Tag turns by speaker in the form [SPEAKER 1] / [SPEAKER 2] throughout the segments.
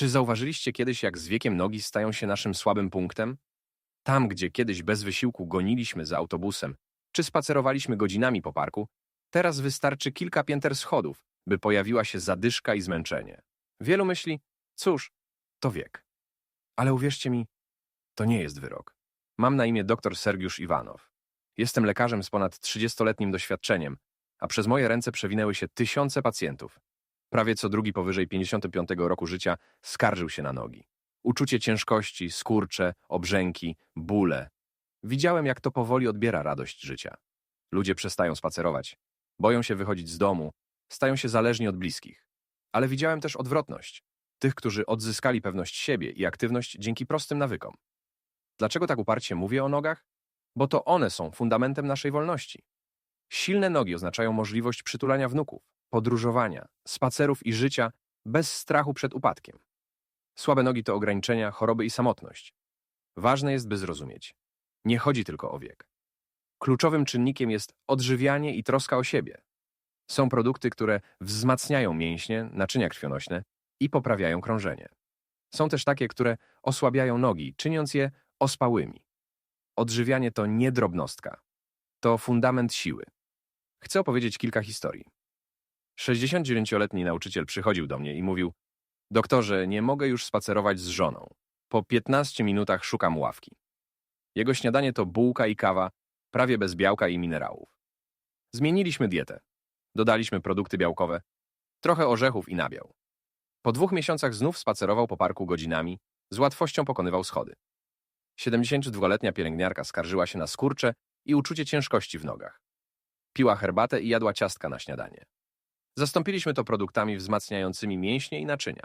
[SPEAKER 1] Czy zauważyliście kiedyś, jak z wiekiem nogi stają się naszym słabym punktem? Tam, gdzie kiedyś bez wysiłku goniliśmy za autobusem, czy spacerowaliśmy godzinami po parku, teraz wystarczy kilka pięter schodów, by pojawiła się zadyszka i zmęczenie. Wielu myśli, cóż, to wiek. Ale uwierzcie mi, to nie jest wyrok. Mam na imię dr Sergiusz Iwanow. Jestem lekarzem z ponad 30-letnim doświadczeniem, a przez moje ręce przewinęły się tysiące pacjentów. Prawie co drugi powyżej 55 roku życia skarżył się na nogi. Uczucie ciężkości, skurcze, obrzęki, bóle. Widziałem, jak to powoli odbiera radość życia. Ludzie przestają spacerować, boją się wychodzić z domu, stają się zależni od bliskich. Ale widziałem też odwrotność. Tych, którzy odzyskali pewność siebie i aktywność dzięki prostym nawykom. Dlaczego tak uparcie mówię o nogach? Bo to one są fundamentem naszej wolności. Silne nogi oznaczają możliwość przytulania wnuków, podróżowania, spacerów i życia bez strachu przed upadkiem. Słabe nogi to ograniczenia, choroby i samotność. Ważne jest, by zrozumieć. Nie chodzi tylko o wiek. Kluczowym czynnikiem jest odżywianie i troska o siebie. Są produkty, które wzmacniają mięśnie, naczynia krwionośne i poprawiają krążenie. Są też takie, które osłabiają nogi, czyniąc je ospałymi. Odżywianie to nie drobnostka. To fundament siły. Chcę opowiedzieć kilka historii. 69-letni nauczyciel przychodził do mnie i mówił: Doktorze, nie mogę już spacerować z żoną. Po 15 minutach szukam ławki. Jego śniadanie to bułka i kawa, prawie bez białka i minerałów. Zmieniliśmy dietę. Dodaliśmy produkty białkowe, trochę orzechów i nabiał. Po dwóch miesiącach znów spacerował po parku godzinami, z łatwością pokonywał schody. 72-letnia pielęgniarka skarżyła się na skurcze i uczucie ciężkości w nogach. Piła herbatę i jadła ciastka na śniadanie. Zastąpiliśmy to produktami wzmacniającymi mięśnie i naczynia.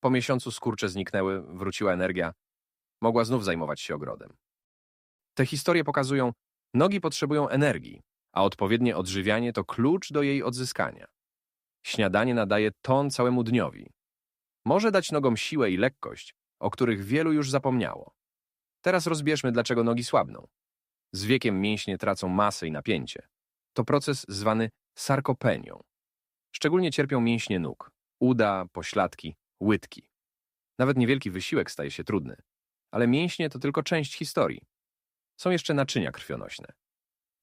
[SPEAKER 1] Po miesiącu skurcze zniknęły, wróciła energia. Mogła znów zajmować się ogrodem. Te historie pokazują, nogi potrzebują energii, a odpowiednie odżywianie to klucz do jej odzyskania. Śniadanie nadaje ton całemu dniowi. Może dać nogom siłę i lekkość, o których wielu już zapomniało. Teraz rozbierzmy, dlaczego nogi słabną. Z wiekiem mięśnie tracą masę i napięcie. To proces zwany sarkopenią. Szczególnie cierpią mięśnie nóg, uda, pośladki, łydki. Nawet niewielki wysiłek staje się trudny. Ale mięśnie to tylko część historii. Są jeszcze naczynia krwionośne.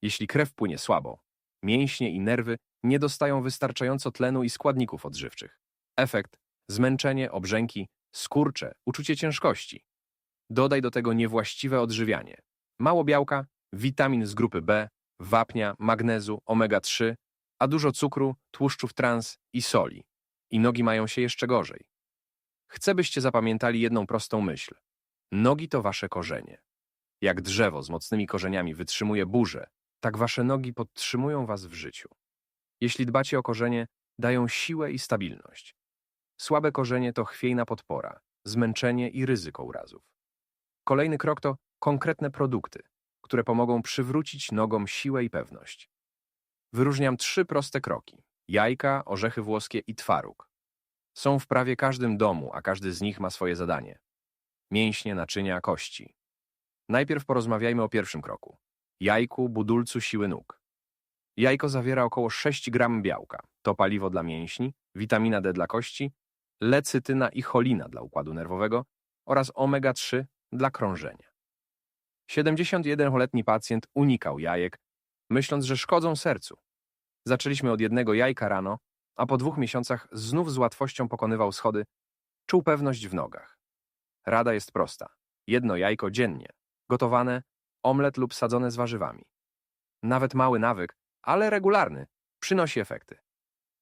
[SPEAKER 1] Jeśli krew płynie słabo, mięśnie i nerwy nie dostają wystarczająco tlenu i składników odżywczych. Efekt zmęczenie, obrzęki, skurcze, uczucie ciężkości. Dodaj do tego niewłaściwe odżywianie. Mało białka, witamin z grupy B, wapnia, magnezu, omega-3, a dużo cukru, tłuszczów trans i soli. I nogi mają się jeszcze gorzej. Chcę, byście zapamiętali jedną prostą myśl. Nogi to wasze korzenie. Jak drzewo z mocnymi korzeniami wytrzymuje burzę, tak wasze nogi podtrzymują was w życiu. Jeśli dbacie o korzenie, dają siłę i stabilność. Słabe korzenie to chwiejna podpora, zmęczenie i ryzyko urazów. Kolejny krok to konkretne produkty, które pomogą przywrócić nogom siłę i pewność. Wyróżniam trzy proste kroki: jajka, orzechy włoskie i twaróg. Są w prawie każdym domu, a każdy z nich ma swoje zadanie. Mięśnie, naczynia, kości. Najpierw porozmawiajmy o pierwszym kroku. Jajku, budulcu siły nóg. Jajko zawiera około 6 gram białka. To paliwo dla mięśni, witamina D dla kości, lecytyna i cholina dla układu nerwowego oraz omega-3 dla krążenia. 71-letni pacjent unikał jajek, myśląc, że szkodzą sercu. Zaczęliśmy od jednego jajka rano, a po dwóch miesiącach znów z łatwością pokonywał schody, czuł pewność w nogach. Rada jest prosta. Jedno jajko dziennie, gotowane, omlet lub sadzone z warzywami. Nawet mały nawyk, ale regularny, przynosi efekty.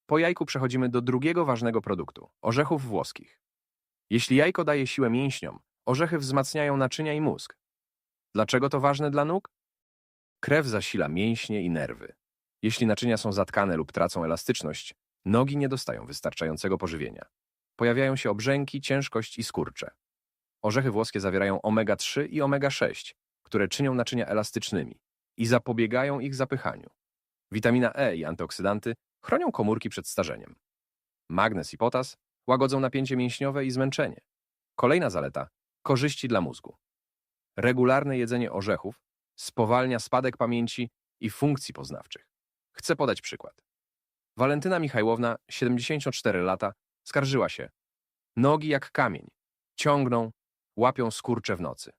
[SPEAKER 1] Po jajku przechodzimy do drugiego ważnego produktu orzechów włoskich. Jeśli jajko daje siłę mięśniom, orzechy wzmacniają naczynia i mózg. Dlaczego to ważne dla nóg? Krew zasila mięśnie i nerwy. Jeśli naczynia są zatkane lub tracą elastyczność, nogi nie dostają wystarczającego pożywienia. Pojawiają się obrzęki, ciężkość i skurcze. Orzechy włoskie zawierają omega-3 i omega-6, które czynią naczynia elastycznymi i zapobiegają ich zapychaniu. Witamina E i antyoksydanty chronią komórki przed starzeniem. Magnez i potas łagodzą napięcie mięśniowe i zmęczenie. Kolejna zaleta korzyści dla mózgu. Regularne jedzenie orzechów spowalnia spadek pamięci i funkcji poznawczych. Chcę podać przykład. Walentyna Michajłowna, 74 lata, skarżyła się. Nogi jak kamień. Ciągną, łapią skurcze w nocy.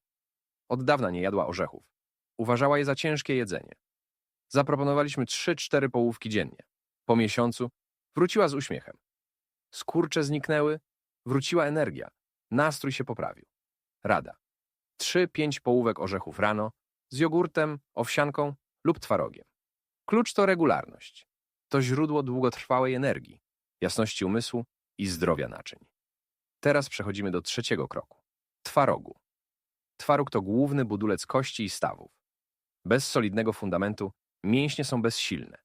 [SPEAKER 1] Od dawna nie jadła orzechów. Uważała je za ciężkie jedzenie. Zaproponowaliśmy trzy, cztery połówki dziennie. Po miesiącu wróciła z uśmiechem. Skurcze zniknęły, wróciła energia. Nastrój się poprawił. Rada. Trzy, pięć połówek orzechów rano z jogurtem, owsianką lub twarogiem. Klucz to regularność. To źródło długotrwałej energii, jasności umysłu i zdrowia naczyń. Teraz przechodzimy do trzeciego kroku. Twarogu. Twaróg to główny budulec kości i stawów. Bez solidnego fundamentu mięśnie są bezsilne,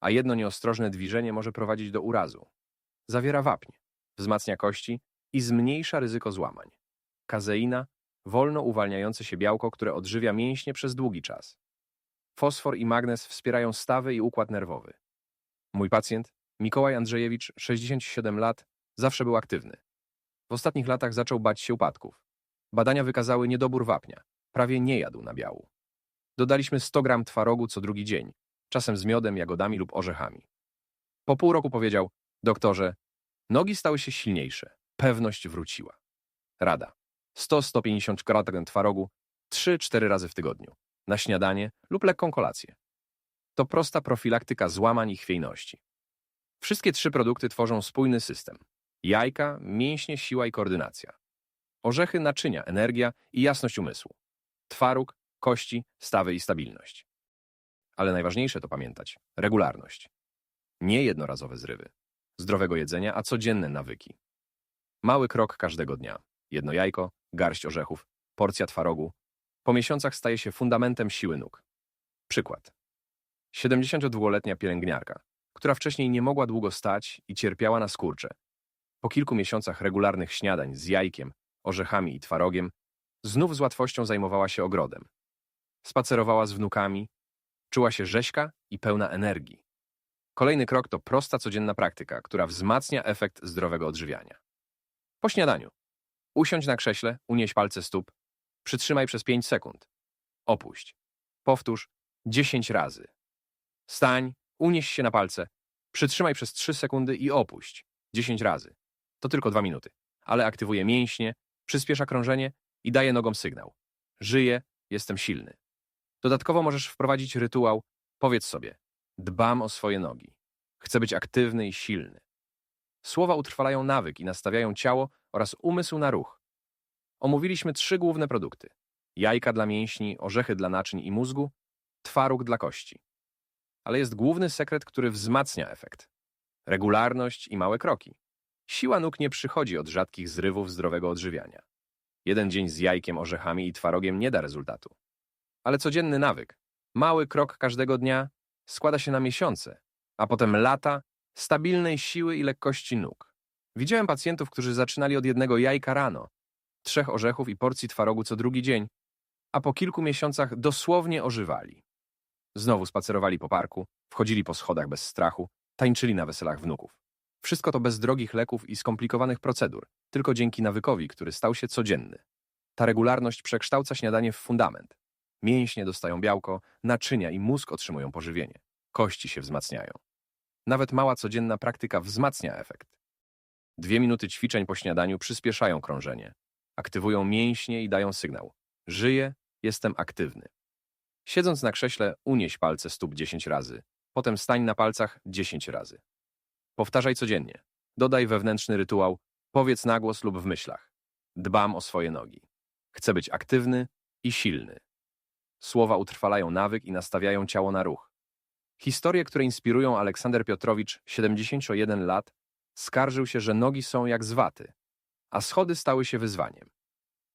[SPEAKER 1] a jedno nieostrożne dwiżenie może prowadzić do urazu. Zawiera wapń, wzmacnia kości i zmniejsza ryzyko złamań. Kazeina, wolno uwalniające się białko, które odżywia mięśnie przez długi czas. Fosfor i magnez wspierają stawy i układ nerwowy. Mój pacjent, Mikołaj Andrzejewicz, 67 lat, zawsze był aktywny. W ostatnich latach zaczął bać się upadków. Badania wykazały niedobór wapnia. Prawie nie jadł nabiału. Dodaliśmy 100 gram twarogu co drugi dzień, czasem z miodem, jagodami lub orzechami. Po pół roku powiedział, doktorze, nogi stały się silniejsze, pewność wróciła. Rada. 100-150 kratek twarogu 3-4 razy w tygodniu, na śniadanie lub lekką kolację. To prosta profilaktyka złamań i chwiejności. Wszystkie trzy produkty tworzą spójny system. Jajka, mięśnie, siła i koordynacja. Orzechy, naczynia, energia i jasność umysłu. Twaróg, kości, stawy i stabilność. Ale najważniejsze to pamiętać regularność. Nie jednorazowe zrywy. Zdrowego jedzenia, a codzienne nawyki. Mały krok każdego dnia. Jedno jajko, garść orzechów, porcja twarogu. Po miesiącach staje się fundamentem siły nóg. Przykład. 72-letnia pielęgniarka, która wcześniej nie mogła długo stać i cierpiała na skurcze. Po kilku miesiącach regularnych śniadań z jajkiem, orzechami i twarogiem, znów z łatwością zajmowała się ogrodem. Spacerowała z wnukami, czuła się rzeźka i pełna energii. Kolejny krok to prosta codzienna praktyka, która wzmacnia efekt zdrowego odżywiania. Po śniadaniu. Usiądź na krześle, unieś palce stóp, przytrzymaj przez 5 sekund. Opuść. Powtórz 10 razy. Stań, unieś się na palce, przytrzymaj przez 3 sekundy i opuść 10 razy. To tylko 2 minuty, ale aktywuje mięśnie, przyspiesza krążenie i daje nogom sygnał. Żyję, jestem silny. Dodatkowo możesz wprowadzić rytuał, powiedz sobie, dbam o swoje nogi. Chcę być aktywny i silny. Słowa utrwalają nawyk i nastawiają ciało oraz umysł na ruch. Omówiliśmy trzy główne produkty. Jajka dla mięśni, orzechy dla naczyń i mózgu, twaróg dla kości. Ale jest główny sekret, który wzmacnia efekt. Regularność i małe kroki. Siła nóg nie przychodzi od rzadkich zrywów zdrowego odżywiania. Jeden dzień z jajkiem, orzechami i twarogiem nie da rezultatu. Ale codzienny nawyk, mały krok każdego dnia, składa się na miesiące, a potem lata stabilnej siły i lekkości nóg. Widziałem pacjentów, którzy zaczynali od jednego jajka rano, trzech orzechów i porcji twarogu co drugi dzień, a po kilku miesiącach dosłownie ożywali. Znowu spacerowali po parku, wchodzili po schodach bez strachu, tańczyli na weselach wnuków. Wszystko to bez drogich leków i skomplikowanych procedur, tylko dzięki nawykowi, który stał się codzienny. Ta regularność przekształca śniadanie w fundament. Mięśnie dostają białko, naczynia i mózg otrzymują pożywienie. Kości się wzmacniają. Nawet mała codzienna praktyka wzmacnia efekt. Dwie minuty ćwiczeń po śniadaniu przyspieszają krążenie, aktywują mięśnie i dają sygnał. Żyję, jestem aktywny. Siedząc na krześle, unieś palce stóp 10 razy, potem stań na palcach 10 razy. Powtarzaj codziennie. Dodaj wewnętrzny rytuał, powiedz na głos lub w myślach. Dbam o swoje nogi. Chcę być aktywny i silny. Słowa utrwalają nawyk i nastawiają ciało na ruch. Historie, które inspirują Aleksander Piotrowicz, 71 lat, skarżył się, że nogi są jak z waty, a schody stały się wyzwaniem.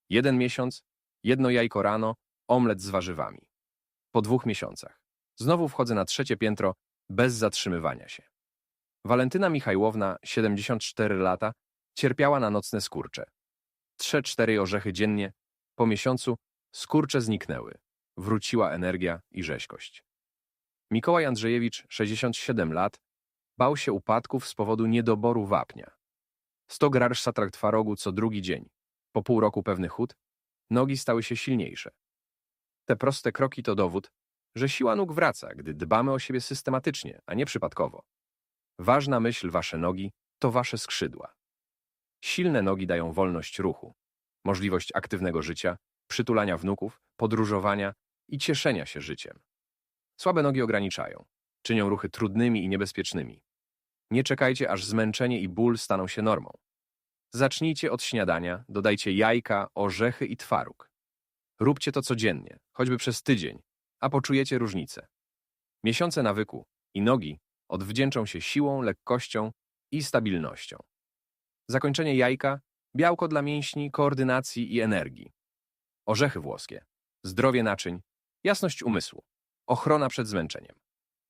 [SPEAKER 1] Jeden miesiąc, jedno jajko rano, omlet z warzywami. Po dwóch miesiącach. Znowu wchodzę na trzecie piętro bez zatrzymywania się. Walentyna Michajłowna, 74 lata, cierpiała na nocne skurcze. Trzy-cztery orzechy dziennie, po miesiącu skurcze zniknęły. Wróciła energia i rzeźkość. Mikołaj Andrzejewicz, 67 lat, bał się upadków z powodu niedoboru wapnia. 100 grasz satrakt twarogu co drugi dzień. Po pół roku pewny chód, nogi stały się silniejsze. Te proste kroki to dowód, że siła nóg wraca, gdy dbamy o siebie systematycznie, a nie przypadkowo. Ważna myśl wasze nogi to wasze skrzydła. Silne nogi dają wolność ruchu, możliwość aktywnego życia, przytulania wnuków, podróżowania i cieszenia się życiem. Słabe nogi ograniczają, czynią ruchy trudnymi i niebezpiecznymi. Nie czekajcie, aż zmęczenie i ból staną się normą. Zacznijcie od śniadania, dodajcie jajka, orzechy i twaróg. Róbcie to codziennie, choćby przez tydzień, a poczujecie różnicę. Miesiące nawyku i nogi odwdzięczą się siłą, lekkością i stabilnością. Zakończenie jajka, białko dla mięśni, koordynacji i energii. Orzechy włoskie, zdrowie naczyń, jasność umysłu, ochrona przed zmęczeniem.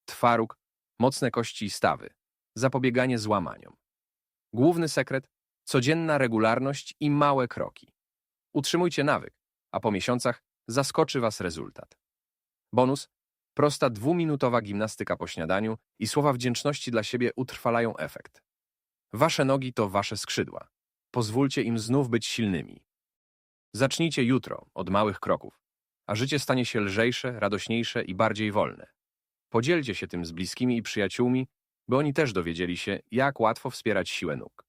[SPEAKER 1] Twaróg, mocne kości i stawy, zapobieganie złamaniom. Główny sekret codzienna regularność i małe kroki. Utrzymujcie nawyk, a po miesiącach zaskoczy Was rezultat. Bonus prosta dwuminutowa gimnastyka po śniadaniu i słowa wdzięczności dla siebie utrwalają efekt. Wasze nogi to Wasze skrzydła. Pozwólcie im znów być silnymi. Zacznijcie jutro od małych kroków, a życie stanie się lżejsze, radośniejsze i bardziej wolne. Podzielcie się tym z bliskimi i przyjaciółmi, by oni też dowiedzieli się, jak łatwo wspierać siłę nóg.